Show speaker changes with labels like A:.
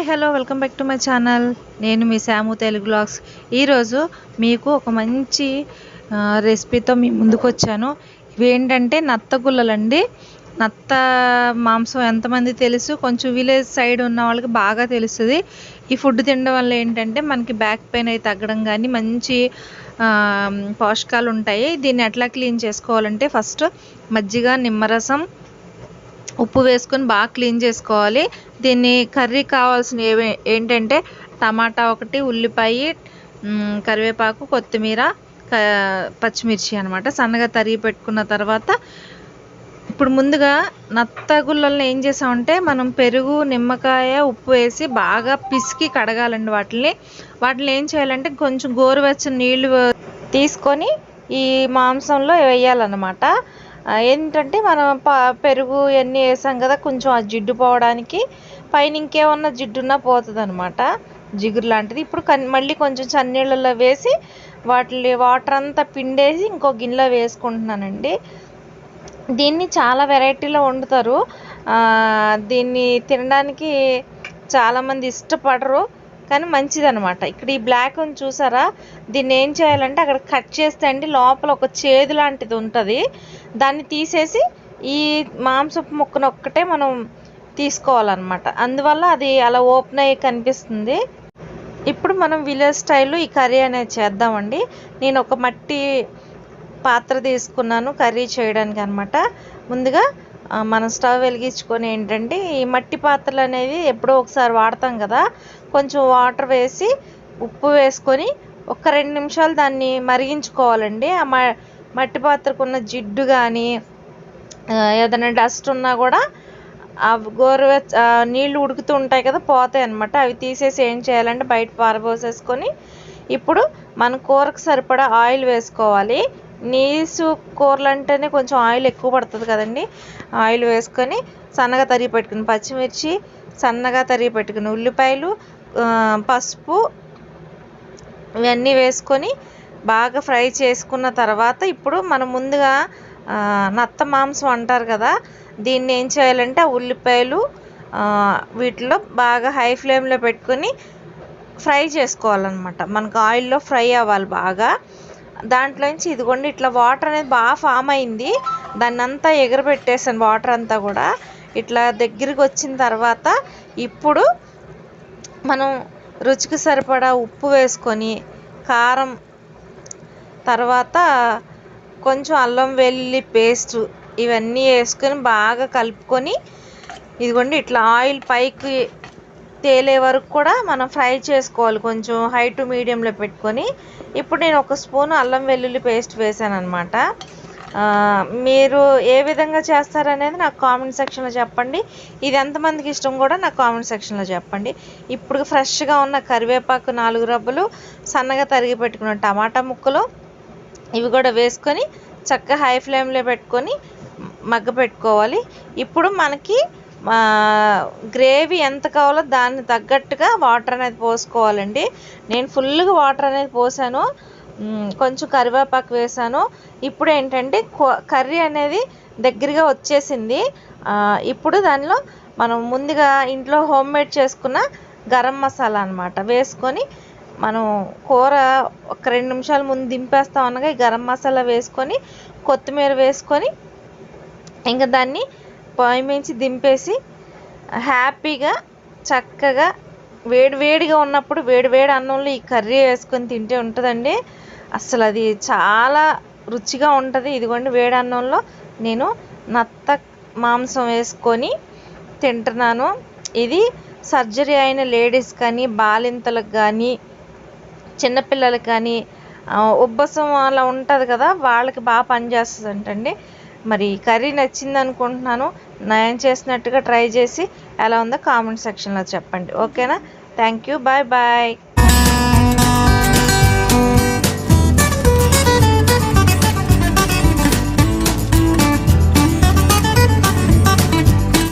A: Hi hello welcome back to my channel. నేను మీ శాము Telugu blogs ఈరోజు మీకు ఒక మంచి రెసిపీతో మీ ముందుకు వచ్చాను ఇవి ఏంటంటే నత్త నత్త మాంసం ఎంతమంది తెలుసు? కొంచెం విలేజ్ సైడ్ ఉన్న వాళ్ళకి బాగా తెలుస్తుంది. ఈ ఫుడ్ తినడం వల్ల ఏంటంటే మనకి బ్యాక్ పెయిన్ అయి తగ్గడం కానీ మంచి పోషకాలు ఉంటాయి దీన్ని ఎట్లా క్లీన్ చేసుకోవాలంటే ఫస్ట్ మజ్జిగ నిమ్మరసం ఉప్పు వేసుకొని బాగా క్లీన్ చేసుకోవాలి. దీన్ని కర్రీ కావాల్సిన ఏంటంటే టమాటా ఒకటి ఉల్లిపాయ కరివేపాకు కొత్తిమీర పచ్చిమిర్చి అనమాట సన్నగా తరిగి పెట్టుకున్న తర్వాత ఇప్పుడు ముందుగా నత్తగుల్లల్లో ఏం చేసామంటే మనం పెరుగు నిమ్మకాయ ఉప్పు వేసి బాగా పిసికి కడగాలండి వాటిని వాటిని ఏం చేయాలంటే కొంచెం గోరువెచ్చని నీళ్ళు తీసుకొని ఈ మాంసంలో వేయాలన్నమాట. ఏంటంటే మనం ప పెరుగు ఇవన్నీ వేసాం కదా కొంచెం ఆ జిడ్డు పోవడానికి పైన ఇంకేమన్నా జిడ్డున్నా పోతుంది అనమాట జిగురు లాంటిది. ఇప్పుడు మళ్ళీ కొంచెం చన్నీళ్ళలో వేసి వాటి వాటర్ అంతా పిండేసి ఇంకో గిన్నెలో వేసుకుంటున్నానండి. దీన్ని చాలా వెరైటీలో వండుతారు. దీన్ని తినడానికి చాలామంది ఇష్టపడరు. కానీ మంచిదనమాట ఇక్కడ ఈ బ్లాక్ ఉంది చూసారా? దీన్ని ఏం చేయాలంటే అక్కడ కట్ చేస్తే అండి లోపల ఒక చేదు లాంటిది ఉంటుంది. దాన్ని తీసేసి ఈ మాంసపు ముక్కను ఒక్కటే మనం తీసుకోవాలన్నమాట. అందువల్ల అది అలా ఓపెన్ అయ్యి కనిపిస్తుంది. ఇప్పుడు మనం విలేజ్ స్టైల్లో ఈ కర్రీ అనేది చేద్దామండి. నేను ఒక మట్టి పాత్ర తీసుకున్నాను కర్రీ చేయడానికి అనమాట ముందుగా మనం స్టవ్ వెలిగించుకొని ఏంటంటే ఈ మట్టి పాత్రలు అనేవి ఎప్పుడో ఒకసారి వాడతాం కదా కొంచెం వాటర్ వేసి ఉప్పు వేసుకొని ఒక రెండు నిమిషాలు దాన్ని మరిగించుకోవాలండి. ఆ మ మట్టి పాత్రకు ఉన్న జిడ్డు కానీ ఏదైనా డస్ట్ ఉన్నా కూడా ఆ గోరువెచ్చ నీళ్ళు ఉడుకుతూ ఉంటాయి కదా పోతాయి అన్నమాట. అవి తీసేసి ఏం చేయాలంటే బయట పారబోసేసుకొని ఇప్పుడు మన కూరకు సరిపడా ఆయిల్ వేసుకోవాలి. నీసు కూరలు అంటేనే కొంచెం ఆయిల్ ఎక్కువ పడుతుంది కదండి. ఆయిల్ వేసుకొని సన్నగా తరిగి పెట్టుకుని పచ్చిమిర్చి సన్నగా తరిగి పెట్టుకుని ఉల్లిపాయలు పసుపు ఇవన్నీ వేసుకొని బాగా ఫ్రై చేసుకున్న తర్వాత ఇప్పుడు మనం ముందుగా నత్త మాంసం అంటారు కదా దీన్ని ఏం చేయాలంటే ఆ ఉల్లిపాయలు వీటిలో బాగా హై ఫ్లేమ్లో పెట్టుకొని ఫ్రై చేసుకోవాలన్నమాట. మనకు ఆయిల్లో ఫ్రై అవ్వాలి బాగా. దాంట్లోంచి ఇదిగోండి ఇట్లా వాటర్ అనేది బాగా ఫామ్ అయింది. దాన్ని అంతా ఎగరబెట్టేసాను వాటర్ అంతా కూడా. ఇట్లా దగ్గరికి వచ్చిన తర్వాత ఇప్పుడు మనం రుచికి సరిపడా ఉప్పు వేసుకొని కారం తర్వాత కొంచెం అల్లం వెల్లుల్లి పేస్ట్ ఇవన్నీ వేసుకొని బాగా కలుపుకొని ఇదిగోండి ఇట్లా ఆయిల్ పైకి తేలే వరకు కూడా మనం ఫ్రై చేసుకోవాలి. కొంచెం హై టు మీడియంలో పెట్టుకొని ఇప్పుడు నేను ఒక స్పూన్ అల్లం వెల్లుల్లి పేస్ట్ వేసాను అనమాట మీరు ఏ విధంగా చేస్తారనేది నాకు కామెంట్ సెక్షన్లో చెప్పండి. ఇది ఎంతమందికి ఇష్టం కూడా నాకు కామెంట్ సెక్షన్లో చెప్పండి. ఇప్పుడు ఫ్రెష్గా ఉన్న కరివేపాకు నాలుగు రబ్బలు సన్నగా తరిగి పెట్టుకున్న టమాటా ముక్కలు ఇవి కూడా వేసుకొని చక్కగా హై ఫ్లేమ్లో పెట్టుకొని మగ్గ పెట్టుకోవాలి. ఇప్పుడు మనకి గ్రేవీ ఎంత కావాలో దాన్ని తగ్గట్టుగా వాటర్ అనేది పోసుకోవాలండి. నేను ఫుల్గా వాటర్ అనేది పోసాను. కొంచెం కరివేపాకు వేసాను. ఇప్పుడు ఏంటంటే కర్రీ అనేది దగ్గరగా వచ్చేసింది. ఇప్పుడు దానిలో మనం ముందుగా ఇంట్లో హోమ్ మేడ్ చేసుకున్న గరం మసాలా అన్నమాట వేసుకొని మనం కూర ఒక రెండు నిమిషాల ముందు దింపేస్తాం అనగా ఈ గరం మసాలా వేసుకొని కొత్తిమీర వేసుకొని ఇంకా దాన్ని పొయ్యి దింపేసి హ్యాపీగా చక్కగా వేడివేడిగా ఉన్నప్పుడు వేడివేడి అన్నంలో ఈ కర్రీ వేసుకొని తింటే ఉంటుందండి. అసలు అది చాలా రుచిగా ఉంటుంది. ఇదిగోండి వేడి అన్నంలో నేను నత్త మాంసం వేసుకొని తింటున్నాను. ఇది సర్జరీ అయిన లేడీస్ కానీ బాలింతలకు కానీ చిన్నపిల్లలకి కానీ ఉబ్బసం అలా ఉంటుంది కదా వాళ్ళకి బాగా పనిచేస్తుంది అంటండి మరి కర్రీ నచ్చింది అనుకుంటున్నాను నేను చేసినట్టుగా ట్రై చేసి ఎలా ఉందో కామెంట్ సెక్షన్లో చెప్పండి. ఓకేనా? Thank you. Bye bye.